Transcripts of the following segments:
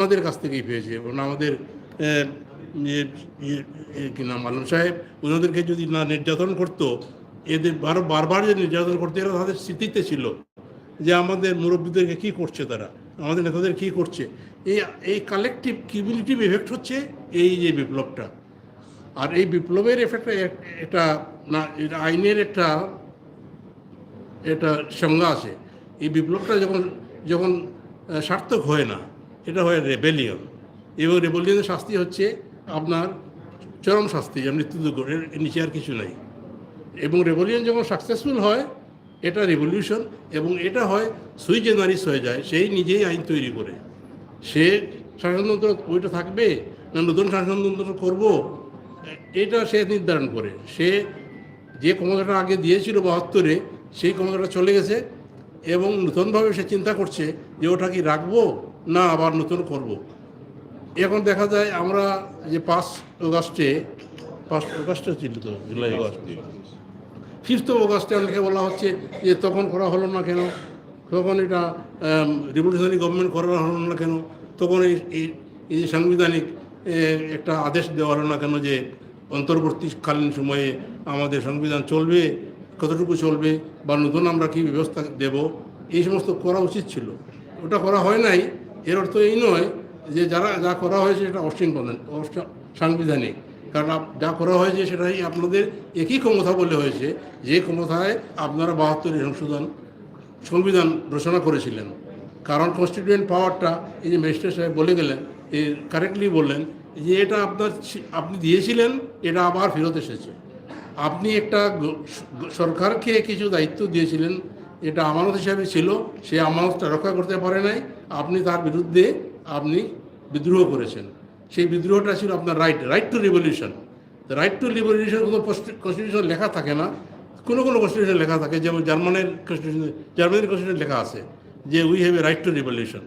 আমাদের কাছ থেকেই পেয়েছে। এবং আমাদের কি নাম, আলম সাহেব, ওনাদেরকে যদি না নির্যাতন করতো, এদের বারো, বারবার যে নির্যাতন করতো, এরা তাদের স্মৃতিতে ছিল যে আমাদের মুরব্বীদেরকে কি করছে তারা, আমাদের নেতাদের কি করছে। এই এই কালেকটিভ কিউমিলিটিভ এফেক্ট হচ্ছে এই যে বিপ্লবটা। আর এই বিপ্লবের এফেক্ট এটা না, এটা আইনের একটা এটা সংজ্ঞা আছে। এই বিপ্লবটা যখন যখন সার্থক হয় না এটা হয় রেবেলিয়ন এবং রেবেলিয়নের শাস্তি হচ্ছে আপনার চরম শাস্তি, যা মৃত্যুদণ্ড এর নিচে আর কিছু নাই। এবং রেভলিউশন যখন সাকসেসফুল হয়, এটা রেভলিউশন এবং এটা হয় সুই জেনারিস হয়ে যায়, সেই নিজেই আইন তৈরি করে। সে শাসনতন্ত্র ওইটা থাকবে না, নতুন শাসনতন্ত্র করব? এটা সে নির্ধারণ করে। সে যে ক্ষমতাটা আগে দিয়েছিল বাহাত্তরে, সেই ক্ষমতাটা চলে গেছে, এবং নতুনভাবে সে চিন্তা করছে যে ওটা কি রাখব? না, আবার নতুন করব। এখন দেখা যায় আমরা যে পাঁচ অগাস্টে পাঁচ অগাস্টে ছিল তো, জুলাই অগাস্ট ফিফথ অগাস্টে অনেকে বলা হচ্ছে যে তখন করা হলো না কেন? তখন এটা রিভলিউশনারি গভর্নমেন্ট করা হলো না কেন? তখন এই, এই- সাংবিধানিক একটা আদেশ দেওয়া হলো না কেন যে অন্তর্বর্তীকালীন সময়ে আমাদের সংবিধান চলবে, কতটুকু চলবে বা নতুন আমরা কি ব্যবস্থা দেব? এই সমস্ত করা উচিত ছিল। ওটা করা হয় নাই। এর অর্থ এই নয় যে যারা যা করা হয়েছে সেটা সাংবিধানিক। কারণ যা করা হয়েছে সেটাই আপনাদের একই ক্ষমতা বলে হয়েছে, যে ক্ষমতায় আপনারা বাহাত্তরের সংশোধন, সংবিধান রচনা করেছিলেন। কারণ কনস্টিটিউয়েন্ট পাওয়ারটা এই যে ম্যাজিস্ট্রেট সাহেব বলে গেলেন এই কারেক্টলি বললেন যে এটা আপনার আপনি দিয়েছিলেন, এটা আবার ফেরত এসেছে। আপনি একটা সরকারকে কিছু দায়িত্ব দিয়েছিলেন এটা আমানত হিসাবে ছিল, সে আমানতটা রক্ষা করতে পারে নাই। আপনি তার বিরুদ্ধে আপনি বিদ্রোহ করেছেন। সেই বিদ্রোহটা ছিল আপনার right right to revolution right to revolution কোনো কনস্টিটিউশন লেখা থাকে না। কোনো কোনো কনস্টিটিউশন লেখা থাকে, যেমন জার্মানের কনস্টিটিউশন জার্মানির কনস্টিটিউশন লেখা আছে যে we have a right to revolution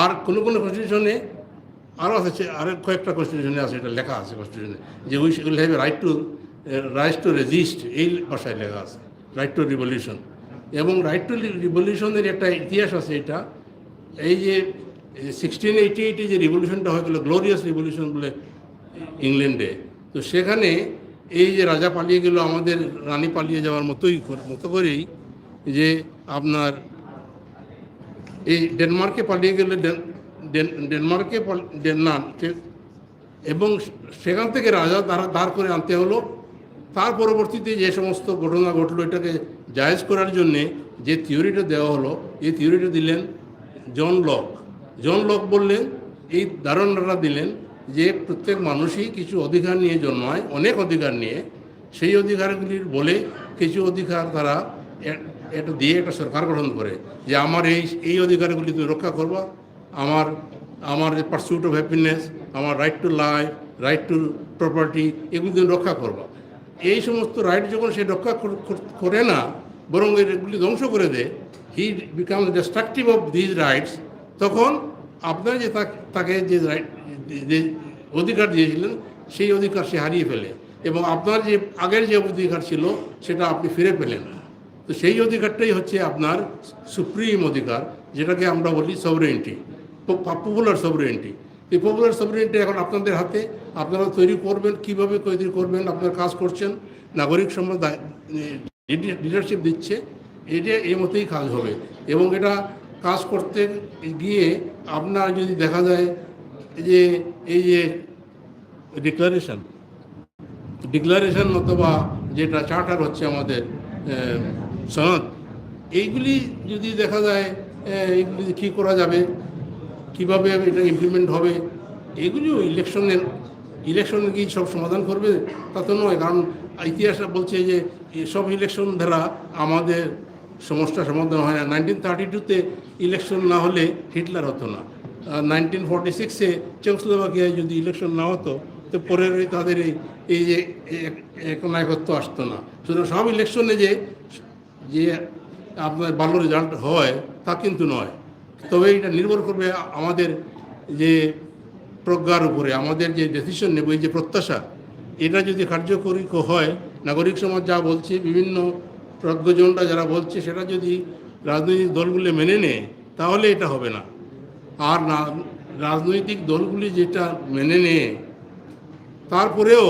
আর কোনো কোনো কনস্টিটিউশনে আরও আছে আর কয়েকটা কনস্টিটিউশনে আছে, এটা লেখা আছে কনস্টিটিউশনে যে we will have a right to right to resist এই ভাষায় লেখা আছে। রাইট টু রিভলিউশন এবং রাইট টু রিভলিউশনের একটা ইতিহাস আছে এটা। এই যে সিক্সটিন এইটি এইটে যে রিভলিউশনটা হয়েছিল গ্লোরিয়াস রিভলিউশন বলে ইংল্যান্ডে, তো সেখানে এই যে রাজা পালিয়ে গেল, আমাদের রানী পালিয়ে যাওয়ার মতোই মতো করেই যে আপনার এই ডেনমার্কে পালিয়ে গেলে ডেন- ডেন- ডেনমার্কে না এবং সেখান থেকে রাজা তারা দাঁড় করে আনতে হলো। তার পরবর্তীতে যে সমস্ত ঘটনা ঘটলো, এটাকে জায়েজ করার জন্যে যে থিওরিটা দেওয়া হলো, এই থিওরিটা দিলেন জন লক। জন লক বললেন, এই ধারণাটা দিলেন যে প্রত্যেক মানুষই কিছু অধিকার নিয়ে জন্মায়, অনেক অধিকার নিয়ে। সেই অধিকারগুলির বলে কিছু অধিকার তারা এটা দিয়ে একটা সরকার গঠন করে যে আমার এই এই অধিকারগুলি তুমি রক্ষা করবা। আমার আমার পার্সুট অফ হ্যাপিনেস আমার right to life right to property এগুলি তুমি রক্ষা করবা। এই সমস্ত রাইট যখন সে রক্ষা করে না বরং এগুলি ধ্বংস করে দেয় he became destructive of these rights তখন আপনার যে তাক- যে রাইট যে অধিকার দিয়েছিলেন, সেই অধিকার সে হারিয়ে ফেলে এবং আপনার যে আগের যে অধিকার ছিল, সেটা আপনি ফিরে পেলেন তো সেই অধিকারটাই হচ্ছে আপনার সুপ্রিম অধিকার, যেটাকে আমরা বলি সবরেন্টি পপুলার সবরেন্টি এই পপুলার সবরেন্টি এখন আপনাদের হাতে, আপনারা তৈরি করবেন, কীভাবে তৈরি করবেন, আপনারা কাজ করছেন, নাগরিক সমাজ লিডারশিপ দিচ্ছে, এটা এই মতোই কাজ হবে। এবং এটা কাজ করতে গিয়ে আপনার যদি দেখা যায় যে এই যে ডিক্লারেশন ডিক্লারেশন অথবা যেটা চার্টার হচ্ছে আমাদের সনদ, এইগুলি যদি দেখা যায় এইগুলি কী করা যাবে, কীভাবে এটা ইমপ্লিমেন্ট হবে, এগুলিও ইলেকশনের ইলেকশনে কি সব সমাধান করবে, তা তো নয়। কারণ ইতিহাস বলছে যে সব ইলেকশন দ্বারা আমাদের সমস্যা সমাধান হয় না। নাইনটিন থার্টি টুতে ইলেকশন না হলে হিটলার হতো না। নাইনটিন ফর্টি সিক্সে চেকস্লোভাকিয়ায় যদি ইলেকশন না হতো, তো পরের তাদের এই এই যে এক- এক নায়কত্ব আসতো না। সুতরাং সব ইলেকশনে যে যে আপনার ভালো রেজাল্ট হয়, তা কিন্তু নয়। তবে এটা নির্ভর করবে আমাদের যে প্রজ্ঞার উপরে, আমাদের যে ডিসিশন নেব, এই যে প্রত্যাশা এটা যদি কার্যকরী হয়, নাগরিক সমাজ যা বলছে, বিভিন্ন প্রজ্ঞজনরা যারা বলছে, সেটা যদি রাজনৈতিক দলগুলি মেনে নেয়, তাহলে এটা হবে না আর না, রাজনৈতিক দলগুলি যেটা মেনে নেয়, তারপরেও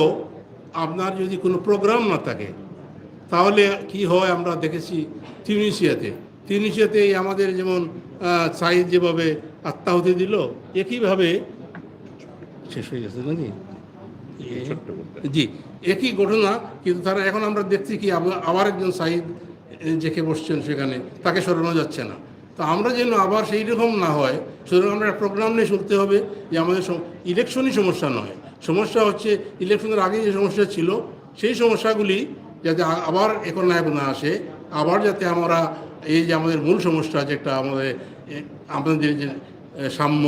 আপনার যদি কোনো প্রোগ্রাম না থাকে, তাহলে কি হয় আমরা দেখেছি তিউনিশিয়াতে তিউনিশিয়াতে আমাদের যেমন সাইদ যেভাবে আত্মাহুতি দিল, একইভাবে শেষ হয়ে গেছে নাকি। জি একই ঘটনা কিন্তু তারা এখন আমরা দেখছি কি আবার- একজন সাইদ জেকে বসছেন সেখানে তাকে সরানো যাচ্ছে না। তো আমরা যেন আবার সেই রকম না হয় সুতরাং আমরা একটা প্রোগ্রাম নিয়ে চলতে হবে যে আমাদের ইলেকশনই সমস্যা নয়। সমস্যা হচ্ছে ইলেকশনের আগে যে সমস্যা ছিল সেই সমস্যাগুলি যাতে আবার এখন নায়ক না আসে আবার যাতে আমরা এই যে আমাদের মূল সমস্যা যেটা আমাদের আমাদের যে সাম্য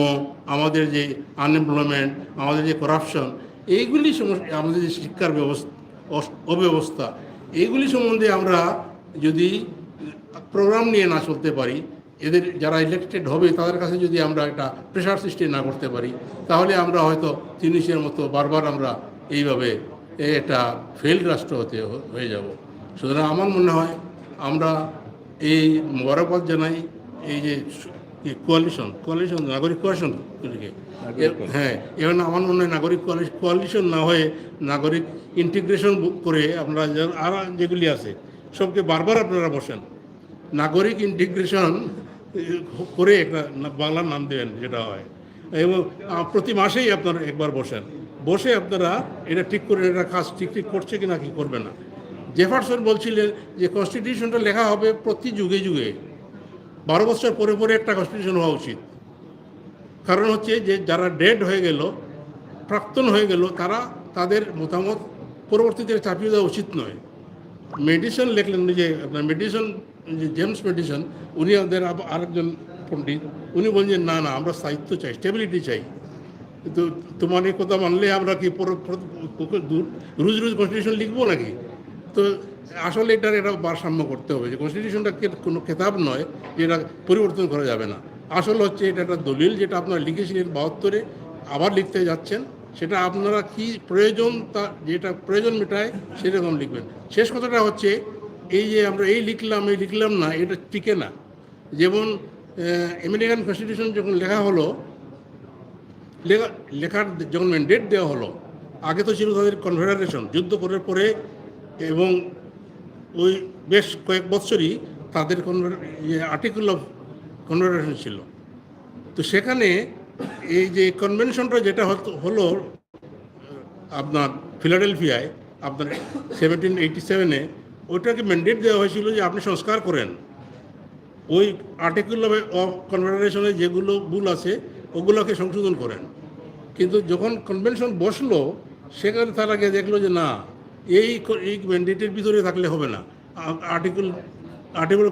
আমাদের যে আনএমপ্লয়মেন্ট আমাদের যে করাপশন এইগুলি আমাদের যে শিক্ষার ব্যবস্থা অব্যবস্থা, এইগুলি সম্বন্ধে আমরা যদি প্রোগ্রাম নিয়ে না চলতে পারি, এদের যারা ইলেক্টেড হবে তাদের কাছে যদি আমরা একটা প্রেশার সৃষ্টি না করতে পারি, তাহলে আমরা হয়তো তিনিশের মতো বারবার আমরা এইভাবে একটা ফেল রাষ্ট্র হতে হয়ে যাব। সুতরাং আমার মনে হয় আমরা এই মোবারকবাদ জানাই, এই যে কোয়ালিশন কোয়ালিশন নাগরিক কোয়ালিশন হ্যাঁ এখন আমার মনে হয় নাগরিক কোয়ালিশন না হয়ে নাগরিক ইন্টিগ্রেশন করে আপনারা আর যেগুলি আছে সবকে বারবার আপনারা বসেন। নাগরিক ইন্টিগ্রেশন করে একটা বাংলার নাম দেবেন যেটা হয়। এবং প্রতি মাসেই আপনারা একবার বসেন। বসে আপনারা এটা ঠিক করে এটা কাজ ঠিক ঠিক করছে কি না কি করবে না। জেফারসন বলছিলেন যে কনস্টিটিউশনটা লেখা হবে প্রতি যুগে যুগে। বারো বছর পরে পরে একটা কনস্টিটিউশন হওয়া উচিত। কারণ হচ্ছে যে যারা ডেড হয়ে গেল, প্রাক্তন হয়ে গেল, তারা তাদের মতামত পরবর্তীতে চাপিয়ে দেওয়া উচিত নয়। মেডিসন লেখলেন যে, আপনার মেডিসন যে জেমস মেডিসন উনি আমাদের আরেকজন পণ্ডিত, উনি বলছেন না না, আমরা স্থায়িত্ব চাই স্টেবিলিটি চাই। কিন্তু তোমার এই কথা মানলে আমরা কি রোজ রোজ কনস্টিটিউশন লিখব নাকি? তো আসলে এটার এটা ভারসাম্য করতে হবে যে কনস্টিটিউশনটা কোনো খেতাব নয় যেটা পরিবর্তন করা যাবে না। আসল হচ্ছে এটা একটা দলিল যেটা আপনারা লিখেছিলেন বাহাত্তরে, আবার লিখতে যাচ্ছেন। সেটা আপনারা কি প্রয়োজন তা যেটা প্রয়োজন মেটায় সেরকম লিখবেন। শেষ কথাটা হচ্ছে এই যে আমরা এই লিখলাম এই লিখলাম না, এটা টিকে না। যেমন আমেরিকান কনস্টিটিউশন যখন লেখা হলো, লেখা লেখার যখন ম্যান্ডেট দেওয়া হলো, আগে তো ছিল তাদের কনফেডারেশন যুদ্ধ করার পরে এবং ওই বেশ কয়েক বছরই তাদের আর্টিকেল অফ কনফেডারেশন ছিল। তো সেখানে এই যে কনভেনশনটা যেটা হলো আপনার ফিলাডেলফিয়ায় আপনার সেভেন্টিন এইটি সেভেনে ওইটাকে ম্যান্ডেট দেওয়া হয়েছিল যে আপনি সংস্কার করেন। ওই আর্টিকেল অফ কনফেডারেশনে যেগুলো ভুল আছে, ওগুলোকে সংশোধন করেন। কিন্তু যখন কনভেনশন বসল, সেখানে তার আগে দেখল যে না এই এই ম্যান্ডেটের ভিতরে থাকলে হবে না। আর্টিকেল আর্টিকেল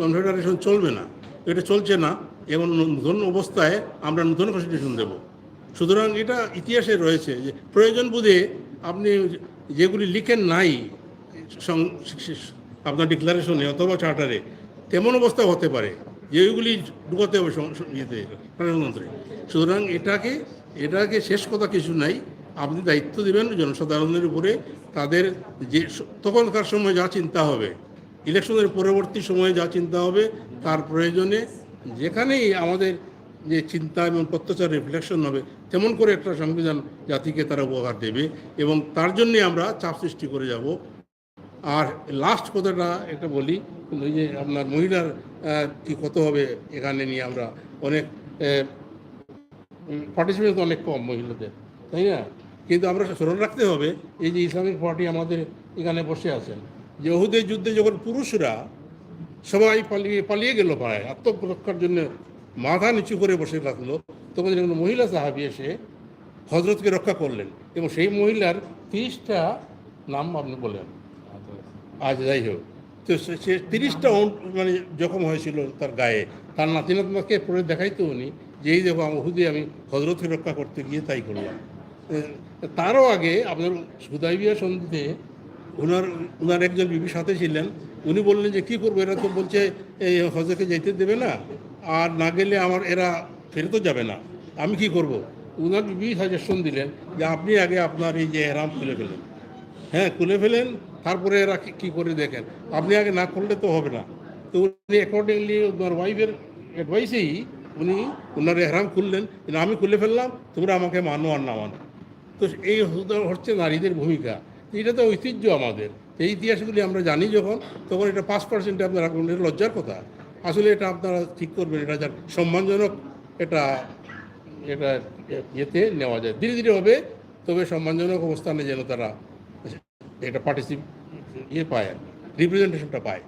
কনফেডারেশন চলবে না। এটা চলছে না, এবং নতুন অবস্থায় আমরা নতুন কনস্টিটিউশন দেব। সুতরাং এটা ইতিহাসে রয়েছে যে, প্রয়োজন বুঝে আপনি যেগুলি লিখেন নাই আপনার ডিক্লারেশনে অথবা চার্টারে তেমন অবস্থা হতে পারে যেগুলি ঢুকাতে হবে ইয়েতে, প্রধানমন্ত্রী। সুতরাং এটাকে এটাকে শেষ কথা কিছু নাই। আপনি দায়িত্ব দেবেন, জনসাধারণের উপরে তাদের যে তখনকার সময় যা চিন্তা হবে, ইলেকশনের পরবর্তী সময়ে যা চিন্তা হবে, তার প্রয়োজনে যেখানেই আমাদের যে চিন্তা এবং প্রত্যাচার রিফ্লেকশন হবে, তেমন করে একটা সংবিধান জাতিকে তারা উপহার দেবে এবং তার জন্যে আমরা চাপ সৃষ্টি করে যাব। আর লাস্ট কথাটা একটা বলি, ওই যে আপনার মহিলার কি কত হবে এখানে নিয়ে আমরা অনেক পার্টিসিপেট অনেক কম মহিলাদের, তাই না? কিন্তু আমরা স্মরণ রাখতে হবে এই যে ইসলামিক পার্টি আমাদের এখানে বসে আছেন। যে ওহুদের যুদ্ধে যখন পুরুষরা সবাই পালিয়ে পালিয়ে গেল প্রায় আত্মরক্ষার জন্য মাথা নিচু করে বসে রাখল তখন যখন মহিলা সাহাবি এসে হজরতকে রক্ষা করলেন এবং সেই মহিলার তিরিশটা নাম আপনি বলেন। আজ যাই হোক। তো সে- তিরিশটা মানে জখম হয়েছিল তার গায়ে। তার নাতি নাতনাকে পরে দেখাইতো উনি যে, এই দেখো আমি হুদে আমি হজরতকে রক্ষা করতে গিয়ে তাই করলাম। তারও আগে আপনার সুদাইবিয়া সন্ধিতে ওনার ওনার একজন বিবি সাথে ছিলেন। উনি বললেন যে, কি করব? এরা তো বলছে এই হজরতকে যেতে দেবে না। আর না গেলে আমার, এরা ফেরতও যাবে না। আমি কি করব? ওনার বিবি সাজেশন দিলেন যে, আপনি আগে আপনার এই যে এরাম খুলে ফেলেন। হ্যাঁ খুলে ফেলেন, তারপরে এরা কি- করে দেখেন? আপনি আগে না করলে তো হবে না। তো উনি অ্যাকর্ডিংলি ওনার ওয়াইফের অ্যাডভাইসেই উনি ওনার এহরাম খুললেন। আমি খুলে ফেললাম, তোমরা আমাকে মানো আর না মানো। তো এই হচ্ছে- নারীদের ভূমিকা। এটা তো ঐতিহ্য আমাদের। এই ইতিহাসগুলি আমরা জানি যখন, তখন এটা পাঁচ পার্সেন্টে আপনারা লজ্জার কথা। আসলে এটা আপনারা ঠিক করবেন, এটা যার সম্মানজনক এটা এটা ইয়েতে নেওয়া যায়। ধীরে ধীরে হবে, তবে সম্মানজনক অবস্থানে যেন তারা এটা পার্টিসিপ ইয়ে পায় আর রিপ্রেজেন্টেশনটা পায়।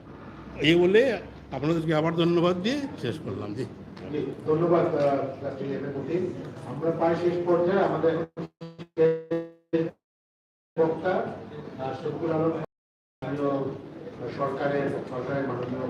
এই বলে আপনাদেরকে আবার ধন্যবাদ দিয়ে শেষ করলাম। জি। ধন্যবাদ। আমরা প্রায় শেষ পর্যায়ে আমাদের এখন বক্তা আহ, শফিকুল আলম সরকারের সরকারের মাননীয়